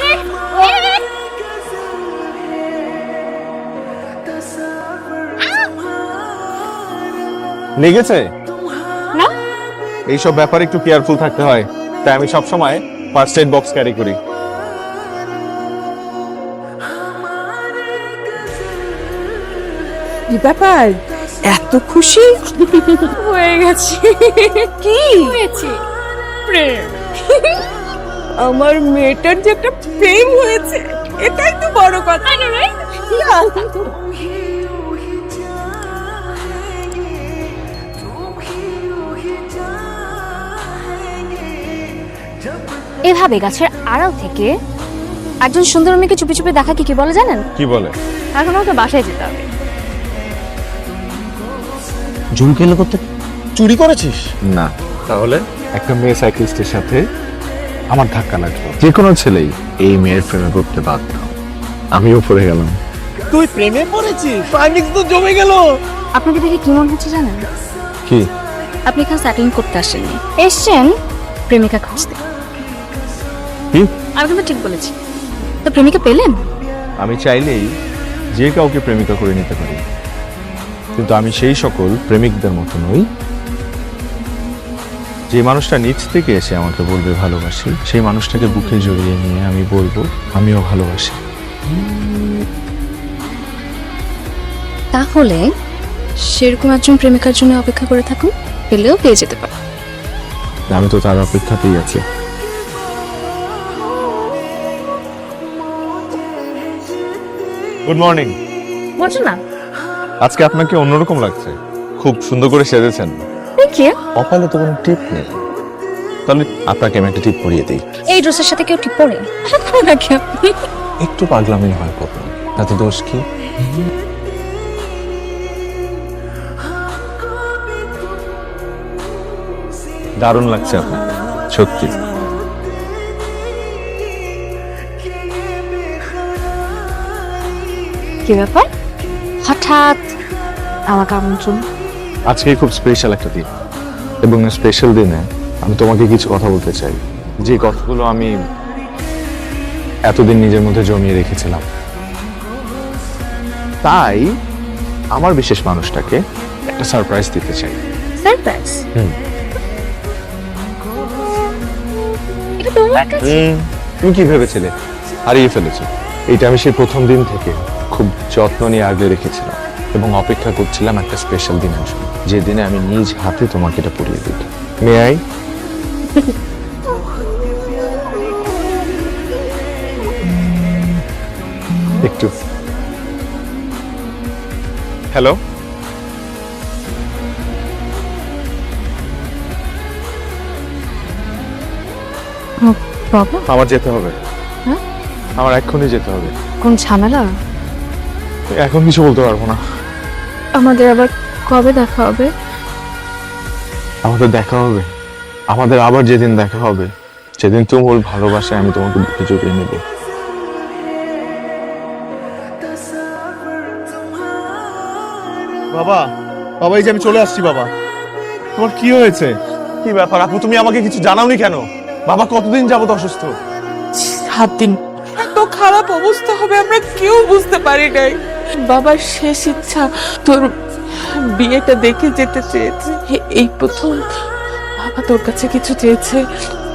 আরে! লেগেছে? না। এইসব ব্যাপারে একটু কেয়ারফুল থাকতে হয়। তাই আমি সব সময় ফার্স্ট এড বক্স ক্যারি করি। কি ব্যাপার? এত খুশি? হয়ে গেছে। কি? হয়েছে। প্রেম। আমার মেয়েটার যে একটা প্রেম হয়েছে এটাই তো বড় কথা। এভাবে গাছের আড়াল থেকে একজন সুন্দর মেয়েকে চুপি চুপি দেখা কি কি বলে জানেন? কি বলে? এখন আমাকে বাসায় যেতে হবে। ঝুমকে এলো করতে? চুরি করেছিস? না। তাহলে? একটা মেয়ে সাইক্লিস্টের সাথে আমার ধাক্কা লাগল। যে কোনো ছেলেই এই মেয়ের প্রেমে পড়তে বাধ্য। আমিও পড়ে গেলাম। তুই প্রেমে পড়েছিস? ক্লাইম্যাক্স তো জমে গেল। আপনাকে দেখে কি মনে হচ্ছে জানেন? কি? আপনি এখানে সেটেলিং করতে আসেননি। এসছেন প্রেমিকা খুঁজতে। কি? আমি কিন্তু ঠিক বলেছি। তো প্রেমিকা পেলেন? আমি চাইলেই যে কাউকে প্রেমিকা করে নিতে পারি। কিন্তু আমি সেই সকল প্রেমিকদের মতো নই যে মানুষটা নিচ থেকে এসে আমাকে বলবে ভালোবাসি সেই মানুষটাকে বুকে জড়িয়ে নিয়ে আমি বলব আমিও ভালোবাসি। তাহলে সেরকম একজন প্রেমিকার জন্য অপেক্ষা করে থাকুন পেলেও পেয়ে যেতে পারে। আমি তো তার অপেক্ষাতেই আছি। গুড মর্নিং বলছো না। আজকে আপনাকে অন্যরকম লাগছে। খুব সুন্দর করে সেজেছেন। থ্যাংক ইউ কপালে তো কোনো টিপ নেই। তাহলে আপনাকে আমি একটা টিপ পরিয়ে দিই। এই ড্রেসের সাথে কেউ ঠিক পরে? নাকি আপনি একটু পাগলামি হয় কত তাতে দোষ কি? দারুণ লাগছে আপনাকে সত্যি। কি ব্যাপার? হঠাৎ আমাকে আমন্ত্রণ আজকে খুব স্পেশাল একটা দিন। এবং স্পেশাল দিনে আমি তোমাকে কিছু কথা বলতে চাই। যে কথাগুলো আমি এতদিন নিজের মধ্যে জমিয়ে রেখেছিলাম। তাই আমার বিশেষ মানুষটাকে একটা সারপ্রাইজ দিতে চাই। Surprise hmm. এটা তোমার কাছে? তুমি কি ভেবেছিলে? হারিয়ে ফেলেছো। এটা আমি সেই প্রথম দিন থেকে খুব যত্ন নিয়ে আগলে রেখেছিলাম। এবং অপেক্ষা করছিলাম একটা স্পেশাল দিন জন্য। যে দিনে আমি নিজ হাতে তোমাকে এটা পরিয়ে দিই দিত মেয়াই একটু। হ্যালো প্রবলেম আমার যেতে হবে। হ্যাঁ? আমার এক্ষুনি যেতে হবে। কোন ঝামেলা? এখন কিছু বলতে পারব না। আমাদের আবার কবে দেখা হবে? আমাদের দেখা হবে। আমাদের আবার যেদিন দেখা হবে সেদিন তুমুল ভালোবাসায় আমি তোমাকে বুকে জড়িয়ে নেব। বাবা বাবা এই যে আমি চলে আসছি বাবা। তোমার কি হয়েছে? কি ব্যাপার আপু তুমি আমাকে কিছু জানাওনি কেন? বাবা কতদিন যাবত অসুস্থ? সাত দিন। এত খারাপ অবস্থা হবে আমরা কেউ বুঝতে পারি নাই। বাবার শেষ ইচ্ছা। তোর বিয়েটা দেখে যেতে চেয়েছে। এই প্রথম বাবা তোর কাছে কিছু চেয়েছে।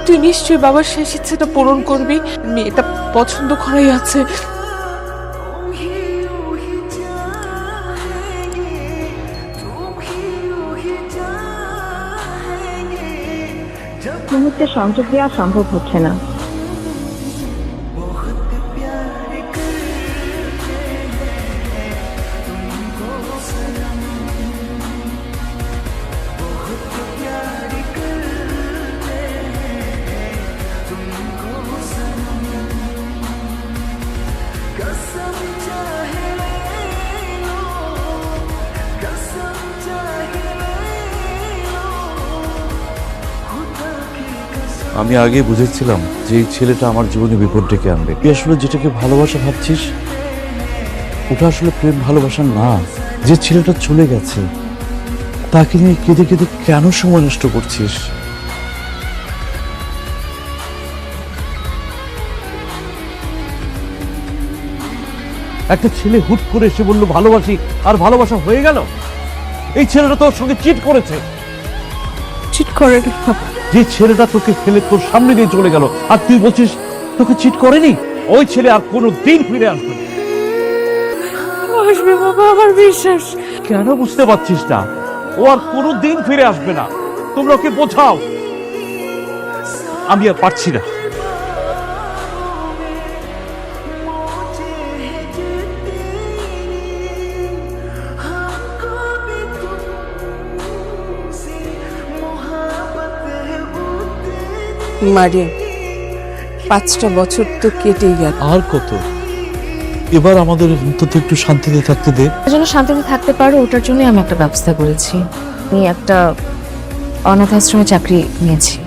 তুই নিশ্চয়ই বাবার শেষ ইচ্ছাটা পূরণ করবি। মেয়েটা পছন্দ করাই আছে। মুহূর্তে সংযোগ দেওয়া সম্ভব হচ্ছে না। আমি আগে বুঝেছিলাম যে এই ছেলেটা আমার জীবনে বিপদ ডেকে আনবে। তুই আসলে যেটাকে ভালোবাসা ভাবছিস, ওটা আসলে প্রেম ভালোবাসা না। যে ছেলেটা চলে গেছে, তাকে নিয়ে কেঁদে কেঁদে কেন সময় নষ্ট করছিস? একটা ছেলে হুট করে এসে বলল, ভালোবাসি, আর ভালোবাসা হয়ে গেল? এই ছেলেটা তোর সঙ্গে চিট করেছে। চিট করে? যে ছেলেটা তোকে ফেলে তোর সামনে দিয়ে চলে গেল আর তুই বলছিস তোকে চিট করেনি? ওই ছেলে আর কোনো দিন ফিরে আসবে না। আসবে বাবা আমার বিশ্বাস। কেন বুঝতে পারছিস না? ও আর কোনো দিন ফিরে আসবে না। তোমরা ওকে বোঝাও। আমি আর পারছি না। মারে। পাঁচটা বছর তো কেটেই গেল। আর কত? এবার আমাদের অন্তত একটু শান্তিতে থাকতে দে। যেন শান্তিতে থাকতে পারো ওটার জন্য আমি একটা ব্যবস্থা করেছি। আমি একটা অনাথ আশ্রমে চাকরি নিয়েছি।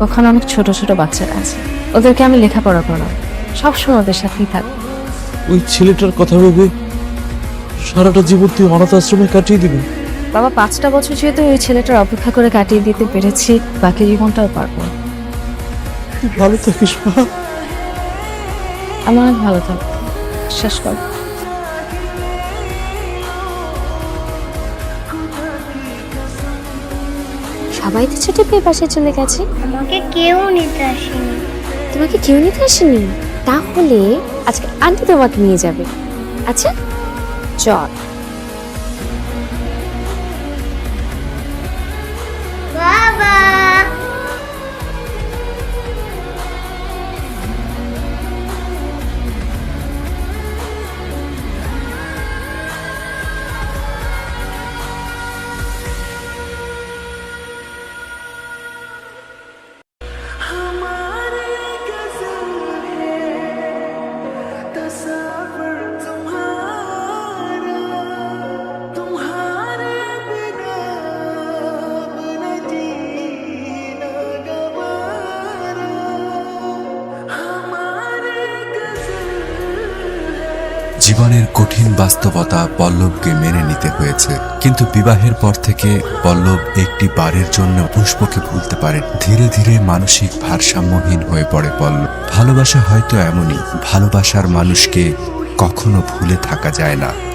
ওখানে অনেক ছোট ছোট বাচ্চারা আছে। ওদেরকে আমি লেখাপড়া করাবো। সবসময় ওদের সাথেই থাকব। ওই ছেলেটার কথা ভেবে সারাটা জীবন তুই অনাথ আশ্রমে কাটিয়ে দিবি? বাবা পাঁচটা বছর যেহেতু ওই ছেলেটার অপেক্ষা করে কাটিয়ে দিতে পেরেছি বাকি জীবনটাও পারব। তুই ভালো থাকিস মা। আমার ভালো থাক। বিশ্বাস কর। সবাই তো ছুটি পেয়ে পাশে চলে গেছে। আমাকে কেউ নিতে আসেনি। তোমাকে কেউ নিতে আসেনি? তাহলে আজকে আন্টি তোমাকে নিয়ে যাবে। আচ্ছা চল। জীবনের কঠিন বাস্তবতা পল্লবকে মেনে নিতে হয়েছে। কিন্তু বিবাহের পর থেকে পল্লব একটি বারের জন্য পুষ্পকে ভুলতে পারেন। ধীরে ধীরে মানসিক ভারসাম্যহীন হয়ে পড়ে পল্লব। ভালোবাসা হয়তো এমনই, ভালোবাসার মানুষকে কখনো ভুলে থাকা যায় না।